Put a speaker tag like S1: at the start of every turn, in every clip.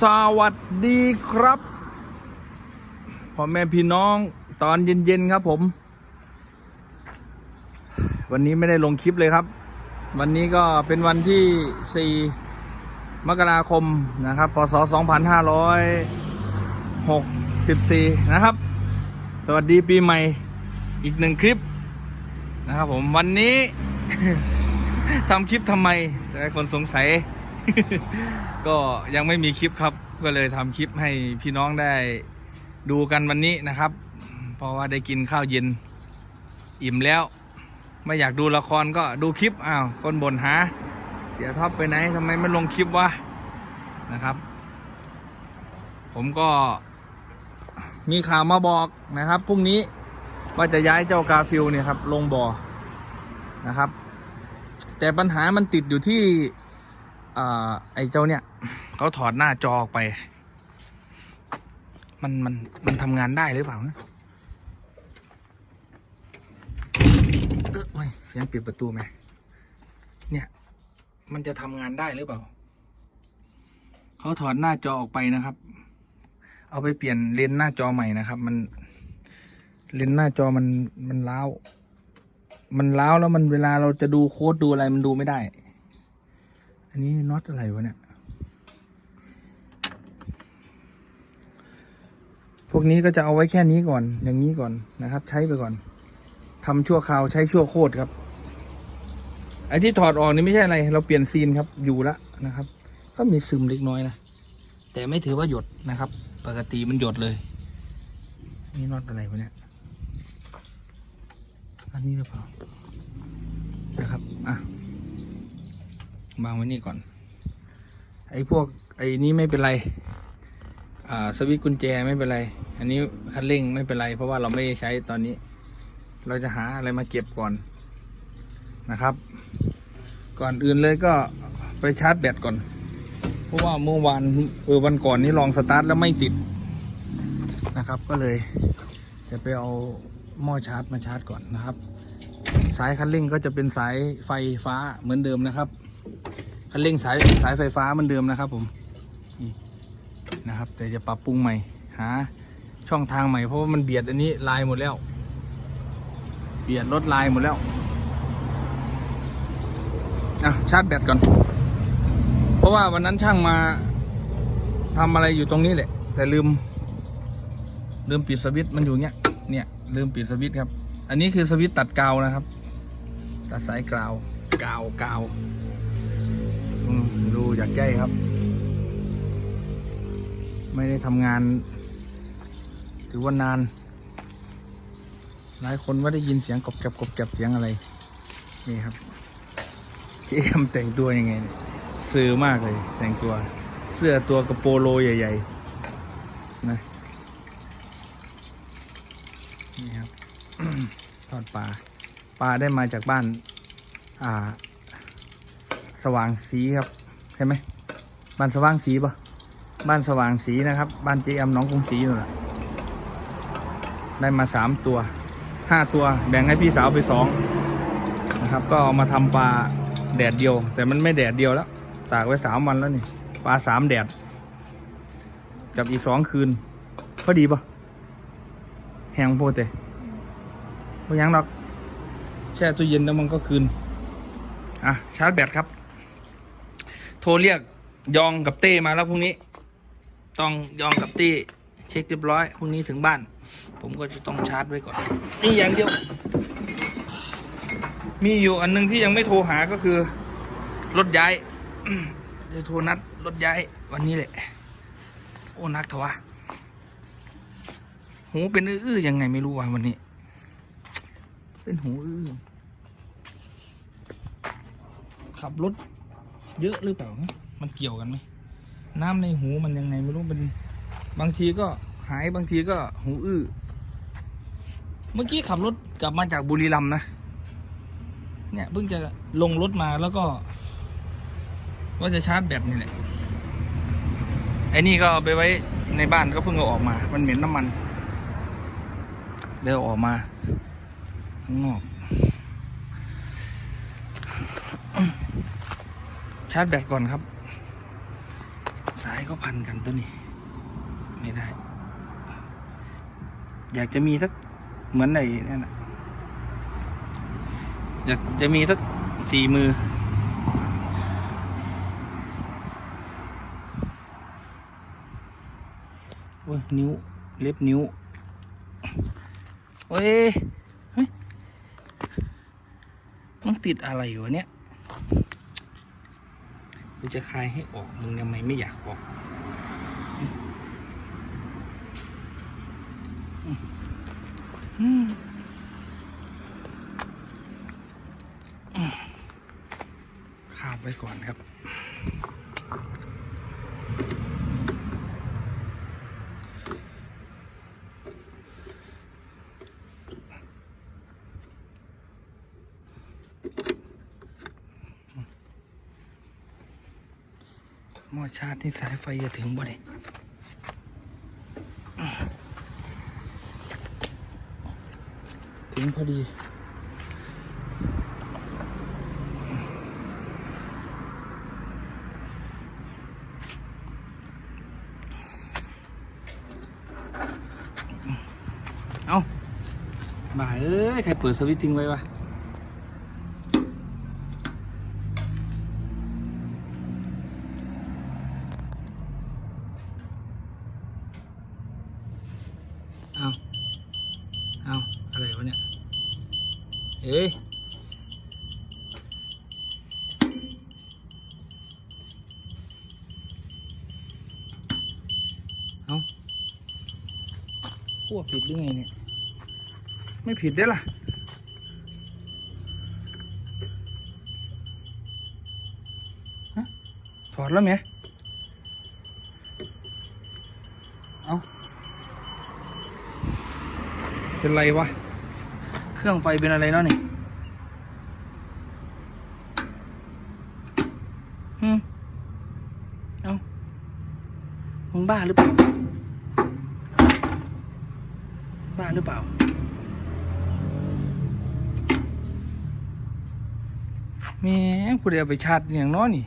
S1: สวัสดีครับพ่อแม่พี่น้องตอนเย็นๆครับผม วันนี้ไม่ได้ลงคลิปเลยครับ วันนี้ก็เป็นวันที่ 4 มกราคมนะครับพศ2564 นะครับ สวัสดีปีใหม่อีกหนึ่งคลิปนะครับผมวันนี้ ทำคลิปทำไมหลายคนสงสัย ก็ยังไม่มีคลิปครับ ก็เลยทำคลิปให้พี่น้องได้ดูกันวันนี้นะครับ เพราะว่าได้กินข้าวเย็น อิ่มแล้ว ไม่อยากดูละครก็ดูคลิปอ้าวคนบ่นหา เสียท็อปไปไหนทำไมไม่ลงคลิปวะนะครับ ผมก็มีข่าวมาบอกนะครับพรุ่งนี้ว่าจะย้ายเจ้ากาฟิลเนี่ยครับ ลงบ่อนะครับ แต่ปัญหามันติดอยู่ที่ ไอ้เจ้าเนี่ยเขาถอดหน้าจอออกไป มันมันมันทำงานได้หรือเปล่านะเอ้ยเสียงปิดประตูไหมเนี่ย มันจะทำงานได้หรือเปล่าเขาถอดหน้าจอออกไปนะครับ เอาไปเปลี่ยนเลนส์หน้าจอใหม่นะครับ มันเลนส์หน้าจอมันมันล้าวมันล้าวแล้วมันเวลาเราจะดูโค้ดดูอะไรมันดูไม่ได้ อันนี้น็อตอะไรวะเนี่ย พวกนี้ก็จะเอาไว้แค่นี้ก่อน อย่างนี้ก่อนนะครับ ใช้ไปก่อนทำชั่วคราวใช้ชั่วโคตรครับ ไอ้ที่ถอดออกนี่ไม่ใช่อะไร เราเปลี่ยนซีนครับ อยู่ละนะครับ ก็มีซึมเล็กน้อยนะ แต่ไม่ถือว่าหยดนะครับ ปกติมันหยดเลย นี่น็อตอะไรวะเนี่ย อันนี้หรือเปล่า นะครับ อะ วางไว้นี่ก่อน ไอ้พวกไอ้นี้ไม่เป็นไร อ่าสวิตกุญแจไม่เป็นไร อันนี้คันเร่งไม่เป็นไร เพราะว่าเราไม่ได้ใช้ตอนนี้ เราจะหาอะไรมาเก็บก่อนนะครับ ก่อนอื่นเลยก็ไปชาร์จแบตก่อน เพราะว่าเมื่อวานเออวันก่อนนี้ลองสตาร์ทแล้วไม่ติดนะครับ ก็เลยจะไปเอาหม้อชาร์จมาชาร์จก่อนนะครับ สายคันเร่งก็จะเป็นสายไฟฟ้าเหมือนเดิมนะครับ คันเร่งสายสายไฟฟ้าเหมือนเดิมนะครับผมนี่นะครับ แต่จะปรับปรุงใหม่หาช่องทางใหม่เพราะว่ามันเบียดอันนี้ลายหมดแล้ว เบียดรถลายหมดแล้วอะชาร์จแบตก่อน เพราะว่าวันนั้นช่างมาทำอะไรอยู่ตรงนี้แหละ แต่ลืม ลืมปิดสวิตช์มันอยู่เนี้ยเนี่ยลืมปิดสวิตช์ครับ อันนี้คือสวิตช์ตัดกาวนะครับ ตัดสายกาวกาวกาว ดูอยากใหญ่ครับ ไม่ได้ทำงาน ถือว่านาน หลายคนว่าได้ยินเสียงกรบแกบกรบแกบเสียงอะไร นี่ครับ เจ๊ทำแต่งตัวยังไงเนี่ยซื้อมากเลย แต่งตัว เสื้อตัวกระโปโลใหญ่ ๆ นะนี่ครับทอดปลาปลาได้มาจากบ้าน อ่า สว่างสีครับใช่ไหมบ้านสว่างสีปะบ้านสว่างสีนะครับ บ้านเจแอมน้องกรุงศรีนั่นแหละได้มาสามตัวห้าตัวแบ่งให้พี่สาวไปสองนะครับ ก็เอามาทำปลาแดดเดียว แต่มันไม่แดดเดียวแล้ว ตากไว้สามวันแล้วนี่ปลาสามแดดกับอีกสองคืนพอดีปะแหงโพดเตะพยังดอกแช่ตู้เย็นแล้วมันก็คืน อะชาร์จแบตครับ โทรเรียกยองกับเต้มาแล้วพรุ่งนี้ ต้องยองกับเต้เช็คเรียบร้อยพรุ่งนี้ถึงบ้าน ผมก็จะต้องชาร์จไว้ก่อนนี่อย่างเดียว มีอยู่อันหนึงที่ยังไม่โทรหาก็คือ รถย้ายจะโทรนัดรถย้ายวันนี้แหละ โอ้นักเถอะวะหูเป็นอื้อๆยังไงไม่รู้ว่ะวันนี้ เป็นหูอื้อขับรถ เยอะหรือเปล่า มันเกี่ยวกันไหม น้ำในหูมันยังไงไม่รู้เป็นบางทีก็หายบางทีก็หูอื้อ เมื่อกี้ขับรถกลับมาจากบุรีรัมย์นะ เนี่ยเพิ่งจะลงรถมาแล้วก็ ว่าจะชาร์จแบตนี่แหละ ไอ้นี่ก็ไปไว้ในบ้านก็เพิ่งเอาออกมา มันเหม็นน้ำมันเดี๋ยวอออกมาข้างนอก ชาร์จแบตก่อนครับ สายก็พันกันตัวนี้ ไม่ได้ อยากจะมีสักเหมือนไหนนั่นน่ะอยากจะมีสักสี่มือ โอ้ย นิ้ว เล็บนิ้ว โอ้ยเฮ้ยมันติดอะไรอยู่เนี่ย กูจะคลายให้ออก มึงทำไมไม่อยากออกข้ามไว้ก่อนครับาตินี่สายไฟจะถึงบ่เนี่ยถึงพอดีเอาบ่าเอ้ย ใครเปิดสวิตช์ทิ้งไว้วะ เอาเอาอะไรวะเนี่ย เอ้ยเอาพวผิดหรือไงเนี่ย ไม่ผิดได้ล่ะฮะถอดแล้วไหมเอาเป็นไรวะ เครื่องไฟเป็นอะไรเนาะนี่ฮึมเอามึงบ้าหรือเปล่า บ้าหรือเปล่า แม่ผู้ใดเอาไปชาร์จอย่างน้อนี่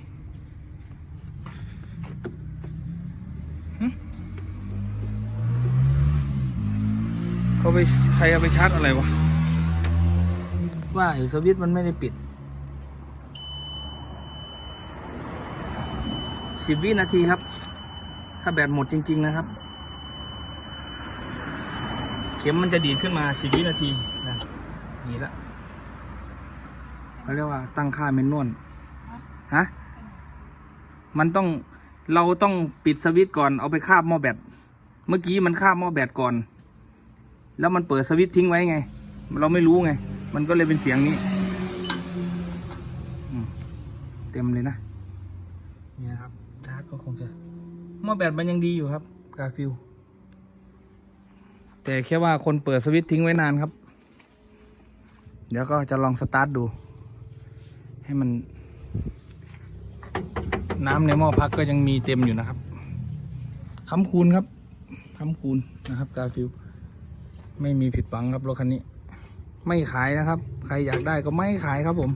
S1: เขาไปใครเอาไปชาร์จอะไรวะ ว่าอยู่สวิตช์มันไม่ได้ปิดสิบวินาทีครับ ถ้าแบตหมดจริง ๆ นะครับ เข็มมันจะดีดขึ้นมาสิบวินาทีนะนี่ละเขาเรียกว่าตั้งค่าเมนนวลฮะมันต้องเราต้องปิดสวิตช์ก่อนเอาไปคาบหม้อแบตเมื่อกี้มันคาบหม้อแบตก่อน แล้วมันเปิดสวิตช์ทิ้งไว้ไง เราไม่รู้ไง มันก็เลยเป็นเสียงนี้เต็มเลยนะนี่ครับชาร์จก็คงจะหม้อแบตมันยังดีอยู่ครับ กาฟิลแต่แค่ว่าคนเปิดสวิตช์ทิ้งไว้นานครับ เดี๋ยวก็จะลองสตาร์ทดู ให้มัน น้ำในหม้อพักก็ยังมีเต็มอยู่นะครับค้ำคูณครับค้ำคูณนะครับ กาฟิลไม่มีผิดหวังครับรถคันนี้ ไม่ขายนะครับ ใครอยากได้ก็ไม่ขายครับผม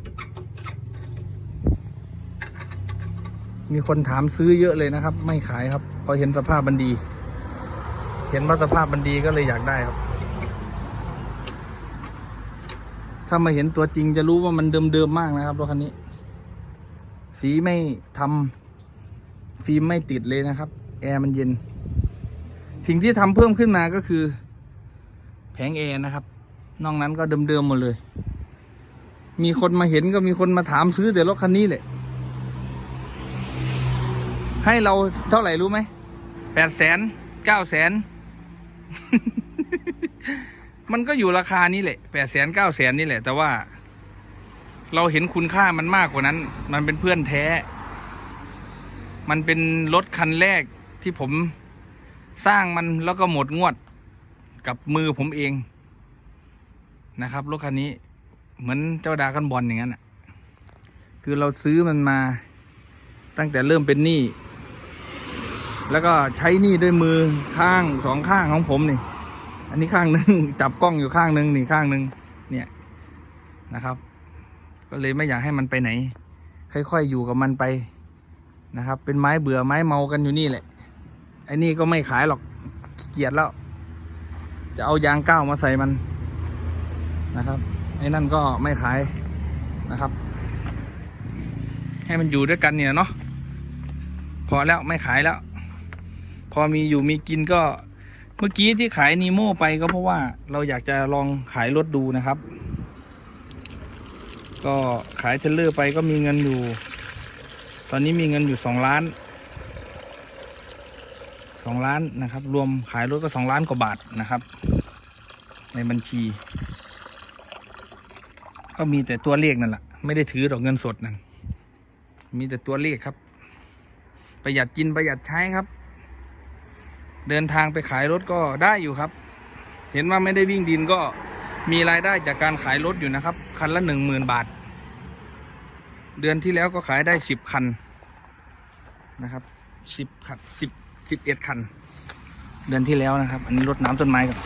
S1: มีคนถามซื้อเยอะเลยนะครับ ไม่ขายครับพอเห็นสภาพมันดี เห็นว่าสภาพมันดีก็เลยอยากได้ครับ ถ้ามาเห็นตัวจริงจะรู้ว่ามันเดิมๆมากนะครับรถคันนี้ สีไม่ทำฟิล์มไม่ติดเลยนะครับ แอร์มันเย็น สิ่งที่ทำเพิ่มขึ้นมาก็คือ แผงแอร์นะครับ นอกนั้นก็เดิมๆหมดเลย มีคนมาเห็นก็มีคนมาถามซื้อแต่รถคันนี้แหละ ให้เราเท่าไหร่รู้ไหมแปดแสนเก้าแสนมันก็อยู่ราคานี้แหละแปดแสนเก้าแสนนี่แหละ แต่ว่า เราเห็นคุณค่ามันมากกว่านั้น มันเป็นเพื่อนแท้ มันเป็นรถคันแรกที่ผมสร้างมันแล้วก็หมดงวดกับมือผมเอง นะครับรถคันนี้เหมือนเจ้าดากันบอลอย่างนั้นอะคือเราซื้อมันมาตั้งแต่เริ่มเป็นหนี้แล้วก็ใช้หนี้ด้วยมือข้างสองข้างของผมนี่ อันนี้ข้างหนึ่งจับกล้องอยู่ข้างหนึ่งนี่ข้างหนึ่งเนี่ยนะครับ ก็เลยไม่อยากให้มันไปไหน ค่อยๆอยู่กับมันไปนะครับ เป็นไม้เบื่อไม้เมากันอยู่นี่แหละไอ้นี่ก็ไม่ขายหรอกเกียจแล้ว จะเอายางก้าวมาใส่มัน นะครับไอ้นั่นก็ไม่ขายนะครับ ให้มันอยู่ด้วยกันเนี่ยเนาะพอแล้วไม่ขายแล้ว พอมีอยู่มีกินก็เมื่อกี้ที่ขายนีโม่ไปก็เพราะว่าเราอยากจะลองขายรถดูนะครับ ก็ขายเทรลเลอร์ไปก็มีเงินอยู่ ตอนนี้มีเงินอยู่สองล้านสองล้านนะครับ รวมขายรถก็สองล้านกว่าบาทนะครับ ในบัญชี ก็มีแต่ตัวเลขนั่นแหละไม่ได้ถือดอกเงินสดนั่นมีแต่ตัวเลขครับ ประหยัดกินประหยัดใช้ครับ เดินทางไปขายรถก็ได้อยู่ครับ เห็นว่าไม่ได้วิ่งดินก็มีรายได้จากการขายรถอยู่นะครับ คันละหนึ่งหมื่นบาท เดือนที่แล้วก็ขายได้สิบคันนะครับสิบคันสิบสิบเอ็ดคัน เดือนที่แล้วนะครับ อันนี้รถน้ำต้นไม้ครับ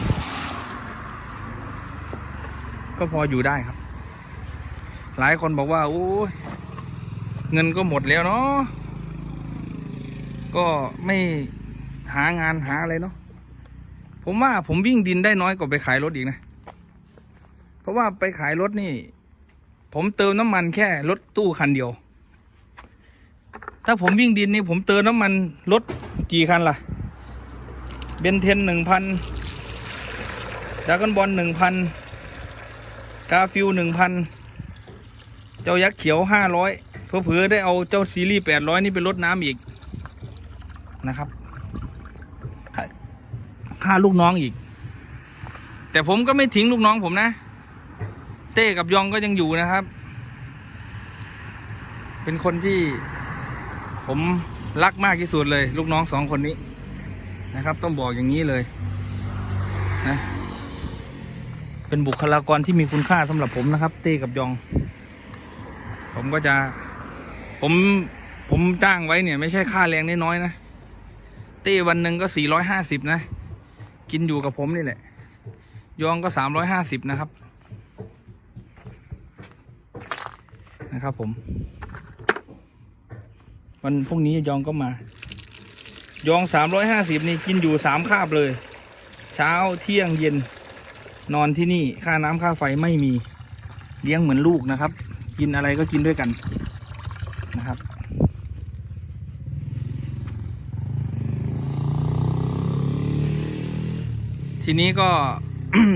S1: ก็พออยู่ได้ครับ หลายคนบอกว่าโอ้ยเงินก็หมดแล้วเนาะก็ไม่หางานหาอะไรเนาะผมว่าผมวิ่งดินได้น้อยกว่าไปขายรถอีกนะ เพราะว่าไปขายรถนี่ ผมเติมน้ำมันแค่รถตู้คันเดียว ถ้าผมวิ่งดินนี่ผมเติมน้ำมันรถกี่คันล่ะ เบนเทนหนึ่งพันดากอนบอลหนึ่งพันกาฟิวหนึ่งพัน เจ้ายักษ์เขียวห้าร้อยเผื่อได้เอาเจ้าซีรีส์แปดร้อยนี่ไปลดน้ำอีกนะครับค่าลูกน้องอีก แต่ผมก็ไม่ทิ้งลูกน้องผมนะ เต้กับยองก็ยังอยู่นะครับ เป็นคนที่ ผมรักมากที่สุดเลย ลูกน้องสองคนนี้นะครับ ต้องบอกอย่างนี้เลยนะเป็นบุคลากรที่มีคุณค่าสำหรับผมนะครับ เต้กับยอง ผมก็จะ ผมผมจ้างไว้เนี่ยไม่ใช่ค่าแรงน้อยๆนะเต้วันหนึ่งก็สี่ร้อยห้าสิบนะ กินอยู่กับผมนี่แหละ ยองก็สามร้อยห้าสิบนะครับ นะครับผม วันพรุ่งนี้ยองก็มา ยองสามร้อยห้าสิบนี่กินอยู่สามคาบเลย เช้าเที่ยงเย็น นอนที่นี่ค่าน้ำค่าไฟไม่มี เลี้ยงเหมือนลูกนะครับ กินอะไรก็กินด้วยกันนะครับ ทีนี้ก็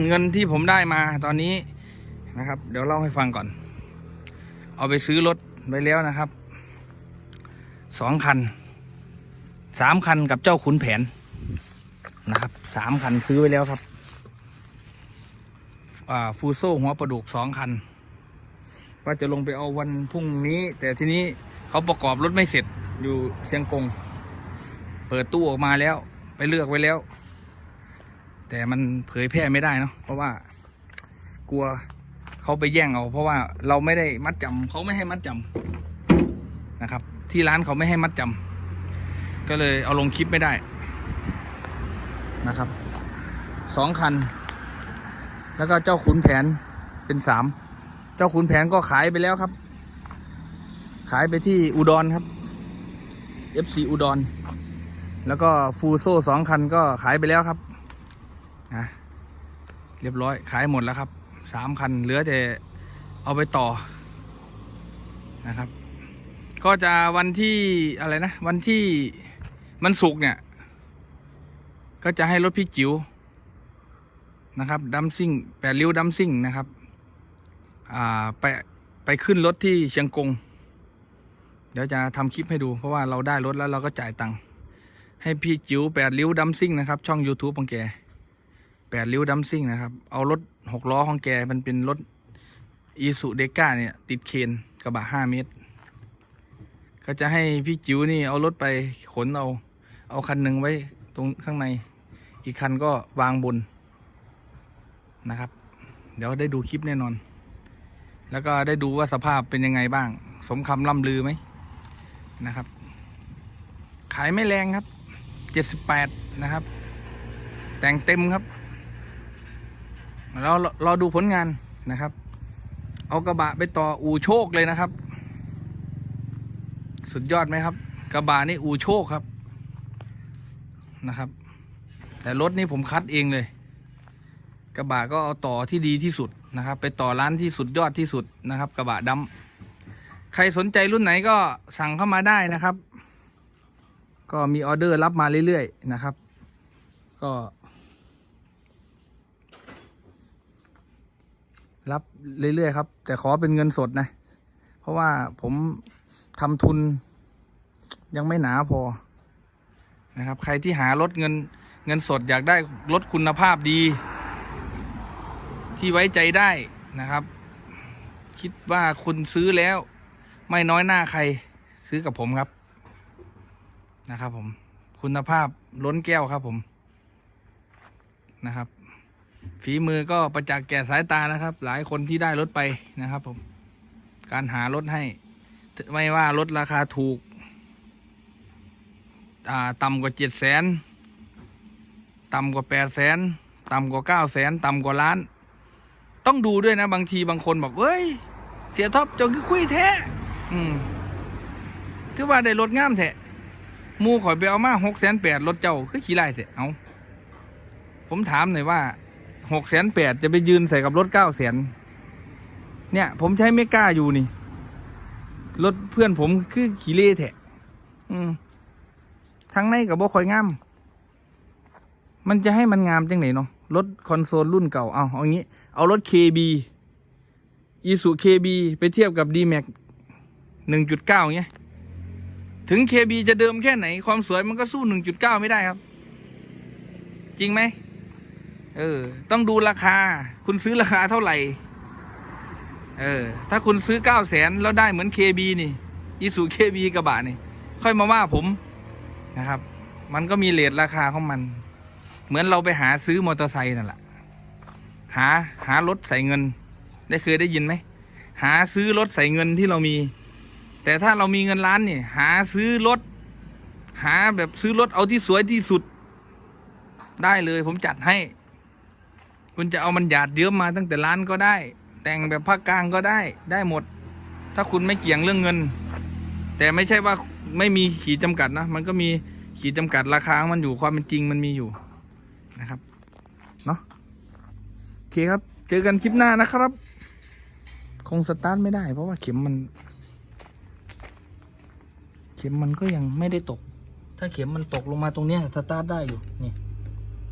S1: เงินที่ผมได้มาตอนนี้นะครับ เดี๋ยวเล่าให้ฟังก่อน เอาไปซื้อรถไปแล้วนะครับสองคันสามคันกับเจ้าขุนแผนนะครับสามคันซื้อไว้แล้วครับฟูโซ่หัวประดุกสองคัน ว่าจะลงไปเอาวันพรุ่งนี้ แต่ทีนี้เขาประกอบรถไม่เสร็จอยู่เชียงกง เปิดตู้ออกมาแล้ว ไปเลือกไว้แล้ว แต่มันเผยแพร่ไม่ได้เนาะเพราะว่ากลัวเขาไปแย่งเอา เพราะว่าเราไม่ได้มัดจำเขาไม่ให้มัดจำนะครับ ที่ร้านเขาไม่ให้มัดจำก็เลยเอาลงคลิปไม่ได้นะครับสองคัน แล้วก็เจ้าขุนแผนเป็นสาม เจ้าขุนแผนก็ขายไปแล้วครับ ขายไปที่อุดรครับ FC อุดร แล้วก็ฟูโซ่สองคันก็ขายไปแล้วครับนะเรียบร้อยขายหมดแล้วครับสามคันเหลือแต่เอาไปต่อนะครับ ก็จะวันที่อะไรนะ วันที่มันสุกเนี่ย ก็จะให้รถพี่จิ๋วนะครับดัมซิ่งแปดริ้วดัมซิ่งนะครับ ไปไปขึ้นรถที่เชียงกง เดี๋ยวจะทำคลิปให้ดู เพราะว่าเราได้รถแล้วเราก็จ่ายตังค์ให้พี่จิ๋วแปดริ้วดัมซิ่งนะครับ ช่อง YouTube ของแกแปดริ้วดัมซิ่งนะครับ เอารถหกล้อของแกมันเป็นรถอีสุเดก้าเนี่ย ติดเคนกระบะห้าเมตร ก็จะให้พี่จิ๋วนี่เอารถไปขนเอา เอาคันหนึ่งไว้ตรงข้างใน อีกคันก็วางบนนะครับ เดี๋ยวได้ดูคลิปแน่นอน แล้วก็ได้ดูว่าสภาพเป็นยังไงบ้าง สมคำล่ำลือไหมนะครับ ขายไม่แรงครับเจ็ดสิบแปดนะครับ แต่งเต็มครับเรารอดูผลงานนะครับ เอากระบะไปต่ออูโชคเลยนะครับ สุดยอดไหมครับ กระบะนี่อูโชคครับนะครับ แต่รถนี่ผมคัดเองเลย กระบะก็เอาต่อที่ดีที่สุด นะครับ ไปต่อร้านที่สุดยอดที่สุดนะครับ กระบะดำใครสนใจรุ่นไหนก็สั่งเข้ามาได้นะครับ ก็มีออเดอร์รับมาเรื่อยๆนะครับ ก็รับเรื่อยๆครับ แต่ขอเป็นเงินสดนะ เพราะว่าผมทำทุนยังไม่หนาพอนะครับ ใครที่หารถเงินเงินสดอยากได้รถคุณภาพดี ที่ไว้ใจได้นะครับ คิดว่าคุณซื้อแล้ว ไม่น้อยหน้าใครซื้อกับผมครับนะครับผมคุณภาพล้นแก้วครับผมนะครับ ฝีมือก็ประจักษ์แก่สายตานะครับ หลายคนที่ได้รถไปนะครับ ผม การหารถให้ ไม่ว่ารถราคาถูกต่ำกว่าเจ็ดแสนต่ำกว่าแปดแสนต่ำกว่าเก้าแสนต่ำกว่าล้าน ต้องดูด้วยนะ บางทีบางคนบอกเอ้ย เสียท็อปเจงคือคุยแท้อืม คือว่าได้รถงามแท้มูข่อยไปเอามาหกแสนแปดรถเจ้าคือขี่ไล่แท้เอาผมถามหน่อยว่าหกแสนแปดจะไปยืนใส่กับรถเก้าแสนเนี่ย ผมใช้ไม่กล้าอยู่นี่ รถเพื่อนผมคือขี่เล่แท้อืมทั้งในกับบ่คอยงาม มันจะให้มันงามจังไหนเนาะรถคอนโซลรุ่นเก่าเอาเอางี้ เอารถ KB อีสุ KB ไปเทียบกับ D-Max หนึ่งจุดเก้าเงี้ย ถึง KB จะเดิมแค่ไหน ความสวยมันก็สู้หนึ่งจุดเก้าไม่ได้ครับ จริงไหม เออ ต้องดูราคา คุณซื้อราคาเท่าไหร่ เออ ถ้าคุณซื้อเก้าแสนแล้วได้เหมือน KB นี่อีสุ KB กระบะนี่ ค่อยมาว่าผมนะครับ มันก็มีเลทราคาของมัน เหมือนเราไปหาซื้อมอเตอร์ไซค์นั่นแหละ หาหารถใส่เงิน ได้เคยได้ยินไหม หาซื้อรถใส่เงินที่เรามี แต่ถ้าเรามีเงินล้านเนี่ยหาซื้อรถ หาแบบซื้อรถเอาที่สวยที่สุด ได้เลยผมจัดให้ คุณจะเอามันหยาดเยิ้มมาตั้งแต่ร้านก็ได้ แต่งแบบภาคกลางก็ได้ได้หมด ถ้าคุณไม่เกี่ยงเรื่องเงิน แต่ไม่ใช่ว่าไม่มีขีดจำกัดนะ มันก็มีขีดจำกัดราคาของมันอยู่ความเป็นจริงมันมีอยู่นะครับ เนาะ เคครับ เจอกันคลิปหน้านะครับ คงสตาร์ทไม่ได้ เพราะว่าเข็มมัน เข็มมันก็ยังไม่ได้ตก ถ้าเข็มมันตกลงมาตรงเนี้ยสตาร์ทได้อยู่นี่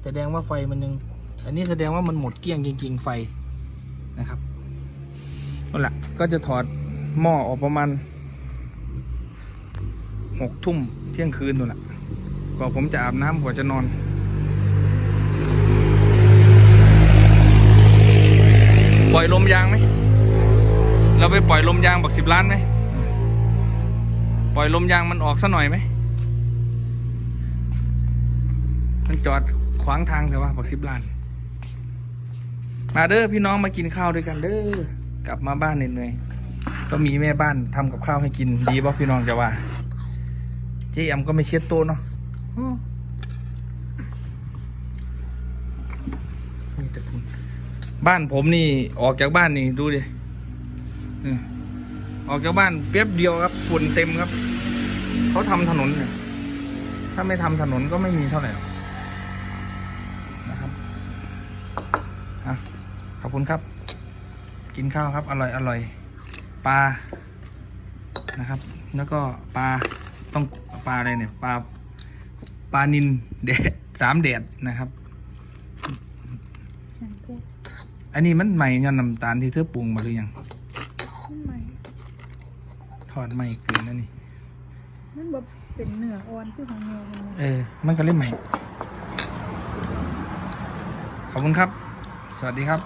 S1: แสดงว่าไฟมันยัง อันนี้แสดงว่ามันหมดเกลี้ยงจริง ๆ ไฟนะครับนั่นแหละก็จะถอดหม้อออกประมาณหกทุ่มเที่ยงคืนนั่นแหละกว่าผมจะอาบน้ำกว่าจะนอน ล่อยลมยางไหม เราไปปล่อยลมยางบักสิบล้านไหม ปล่อยลมยางมันออกซะหน่อยไหม มันจอดขวางทางแต่ว่าบักสิบล้าน มาเด้อพี่น้องมากินข้าวด้วยกันเด้อ กลับมาบ้านเหนื่อยๆ ก็มีแม่บ้านทำกับข้าวให้กินดีป่ะพี่น้องจะว่า เจ๊แอมก็ไม่เช็ดโตเนาะอ้อมีแต่ฝุ่น บ้านผมนี่ออกจากบ้านนี่ดูดิออกจากบ้านเปียบเดียวครับฝุ่นเต็มครับ เขาทำถนนเนี่ยถ้าไม่ทำถนนก็ไม่มีเท่าไหร่นะครับอะขอบคุณครับ กินข้าวครับ อร่อยอร่อยปลานะครับ แล้วก็ปลาต้องปลาอะไรเนี่ยปลาปลานินแดดสามแดดนะครับ
S2: อย่างพวก
S1: อันนี้มันใหม่ย้อนน้ำตาลที่เธอปรุงมาหรือยัง
S2: มันใหม่
S1: ทอดใหม่เกินแล้วนี่
S2: มันแบบเป็นเนื้ออ่อนคือของเนื้อมัน
S1: เออ มันก็เล่นใหม่ ขอบคุณครับ สวัสดีครับ